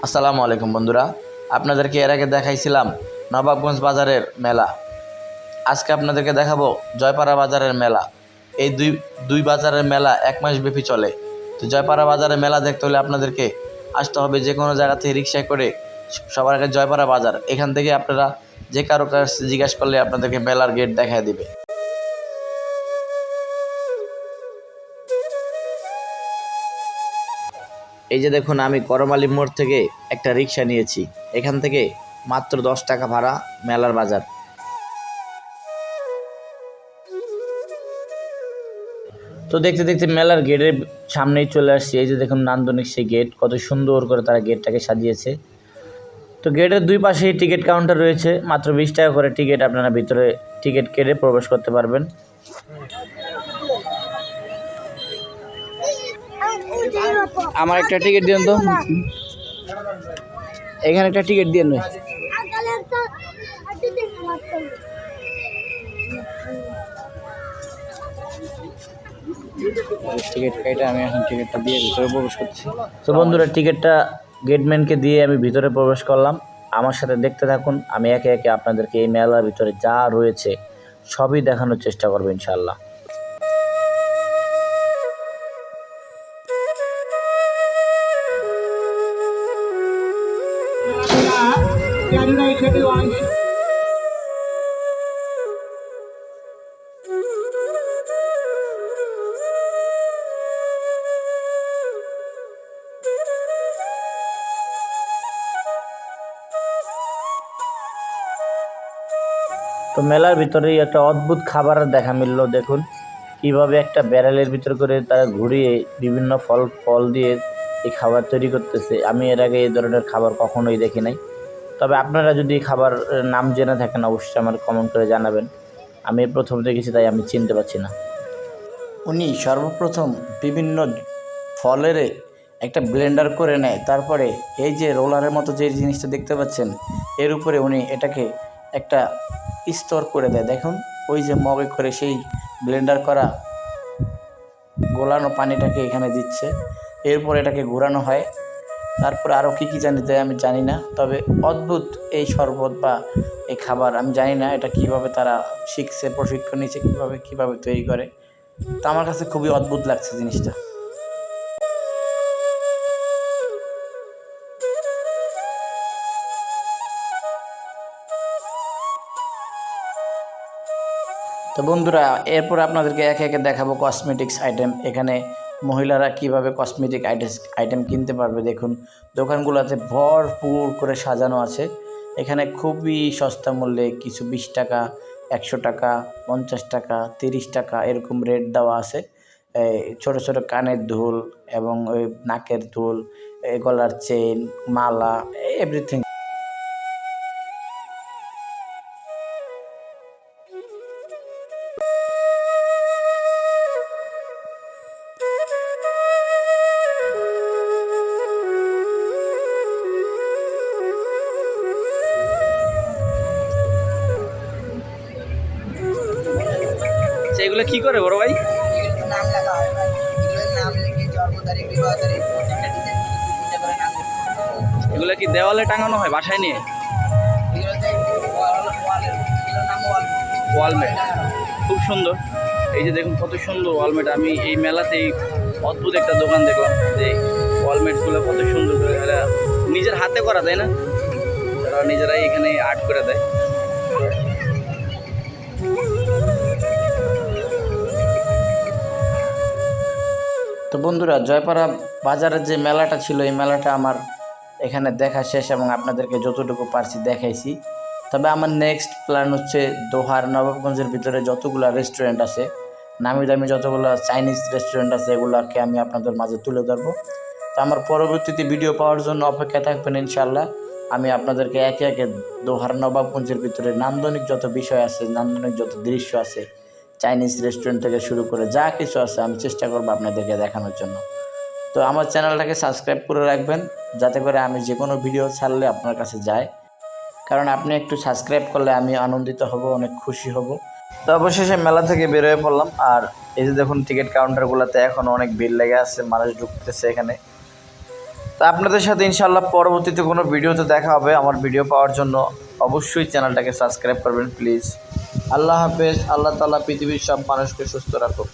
আসসালামু আলাইকুম বন্ধুরা। আপনাদেরকে এর আগে দেখাইছিলাম নবাবগঞ্জ বাজারের মেলা। আজকে আপনাদেরকে দেখাবো জয়পাড়া বাজারের মেলা। এই দুই দুই বাজারের মেলা এক মাস ব্যাপী চলে। তো জয়পাড়া বাজারের মেলা দেখতে হলে আপনাদেরকে আসতে হবে যে কোনো জায়গা থেকে রিক্সায় করে সবার আগে জয়পাড়া বাজার। এখান থেকে আপনারা যে কারও কাছে জিজ্ঞাসা করলে আপনাদেরকে মেলার গেট দেখায় দিবে। এই যে দেখুন, আমি করমালি মোড় থেকে একটা রিক্সা নিয়েছি। এখান থেকে মাত্র দশ টাকা ভাড়া মেলার বাজার। তো দেখতে দেখতে মেলার গেটের সামনেই চলে আসছি। এই যে দেখুন, নান্দনিক সেই গেট, কত সুন্দর করে তারা গেটটাকে সাজিয়েছে। তো গেটের দুই পাশেই টিকিট কাউন্টার রয়েছে। মাত্র বিশ টাকা করে টিকিট আপনারা ভিতরে টিকিট কেটে প্রবেশ করতে পারবেন। আমার একটা টিকিট দিন তো। এখানে একটা টিকিট দিয়ে টিকিট কেটে আমি এখন টিকিটটা দিয়ে ভিতরে প্রবেশ করছি। তো বন্ধুরা টিকিটটা গেটম্যানকে দিয়ে আমি ভিতরে প্রবেশ করলাম। আমার সাথে দেখতে থাকুন, আমি একে একে আপনাদেরকে এই মেলার ভিতরে যা রয়েছে সবই দেখানোর চেষ্টা করব ইনশাল্লাহ তো মেলার ভিতরেই একটা অদ্ভুত খাবারের দেখা মিলল, দেখুন। কীভাবে একটা ব্যারেলের ভিতর করে তারা ঘুরিয়ে বিভিন্ন ফল ফল দিয়ে এই খাবার তৈরি করতেছে। আমি এর আগে এই ধরনের খাবার কখনোই দেখি নাই। তবে আপনারা যদি খাবার নাম জেনে থাকেন, অবশ্যই আমার কমেন্ট করে জানাবেন। আমি প্রথম দেখেছি, তাই আমি চিনতে পারছি না। উনি সর্বপ্রথম বিভিন্ন ফলের একটা ব্লেন্ডার করে নেয়। তারপরে এই যে রোলারের মতো যে জিনিসটা দেখতে পাচ্ছেন, এর উপরে উনি এটাকে একটা স্তর করে দেয়। দেখুন, ওই যে মগে করে সেই ব্লেন্ডার করা গোলানো পানিটাকে এখানে দিচ্ছে। এরপর এটাকে ঘোরানো হয়। তারপর আরও কী কী জানি দেয় আমি জানি না, তবে অদ্ভুত এই শরবত বা এই খাবার আমি জানি না এটা কীভাবে তারা শিখছে, প্রশিক্ষণ নিচ্ছে কীভাবে কীভাবে তৈরি করে। তা আমার কাছে খুবই অদ্ভুত লাগছে জিনিসটা। তো বন্ধুরা, এরপর আপনাদেরকে একে একে দেখাবো কসমেটিক্স আইটেম এখানে মহিলারা কীভাবে কসমেটিক আইটেস আইটেম কিনতে পারবে? দেখুন, দোকানগুলোতে ভরপুর করে সাজানো আছে। এখানে খুবই সস্তা মূল্যে কিছু বিশ টাকা, একশো টাকা, পঞ্চাশ টাকা, তিরিশ টাকা এরকম রেট দেওয়া আছে। ছোট ছোট কানের দুল এবং ওই নাকের দুল গলার চেন মালা এভরিথিং এগুলো কি করে বড় ভাই? এগুলো কি দেওয়ালে টাঙানো হয়, বাসায় নিয়ে? ওয়ালমেট। খুব সুন্দর। এই যে দেখুন, কত সুন্দর ওয়ালমেট। আমি এই মেলাতেই অদ্ভুত একটা দোকান দেখলাম যে ওয়ালমেটগুলো কত সুন্দর করে নিজের হাতে করা, তাই না? তারা নিজেরাই এখানে আর্ট করে দেয়। তো বন্ধুরা, জয়পাড়া বাজারের যে মেলাটা ছিল, এই মেলাটা আমার এখানে দেখা শেষ এবং আপনাদেরকে যতটুকু পারছি দেখাইছি। তবে আমার নেক্সট প্ল্যান হচ্ছে দোহার নবাবগঞ্জের ভিতরে যতগুলো রেস্টুরেন্ট আছে, নামি দামি যতগুলো চাইনিজ রেস্টুরেন্ট আছে, এগুলোকে আমি আপনাদের মাঝে তুলে ধরবো। তো আমার পরবর্তীতে ভিডিও পাওয়ার জন্য অপেক্ষা থাকবেন ইনশাল্লাহ আমি আপনাদেরকে একে একে দোহার নবাবগঞ্জের ভিতরে নান্দনিক যত বিষয় আছে, নান্দনিক যত দৃশ্য আছে চাইনিজ রেস্টুরেন্ট থেকে শুরু করে যা কিছু আছে আমি চেষ্টা করব আপনাদেরকে দেখানোর জন্য। তো আমার চ্যানেলটাকে সাবস্ক্রাইব করে রাখবেন, যাতে করে আমি যে কোনো ভিডিও ছাড়লে আপনার কাছে যায়। কারণ আপনি একটু সাবস্ক্রাইব করলে আমি আনন্দিত হব, অনেক খুশি হব। তো অবশেষে মেলা থেকে বেরোয় পড়লাম, আর এই যে দেখুন টিকিট কাউন্টারগুলোতে এখন অনেক ভিড় লেগে আছে, মানুষ ঢুকতেছে এখানে। তো আপনাদের সাথে ইনশাল্লাহ পরবর্তীতে কোনো ভিডিওতে দেখা হবে। আমার ভিডিও পাওয়ার জন্য অবশ্যই চ্যানেলটাকে সাবস্ক্রাইব করবেন প্লিজ আল্লাহ হাফেজ আল্লাহ তালা পৃথিবীর সব মানুষকে সুস্থ রাখুক।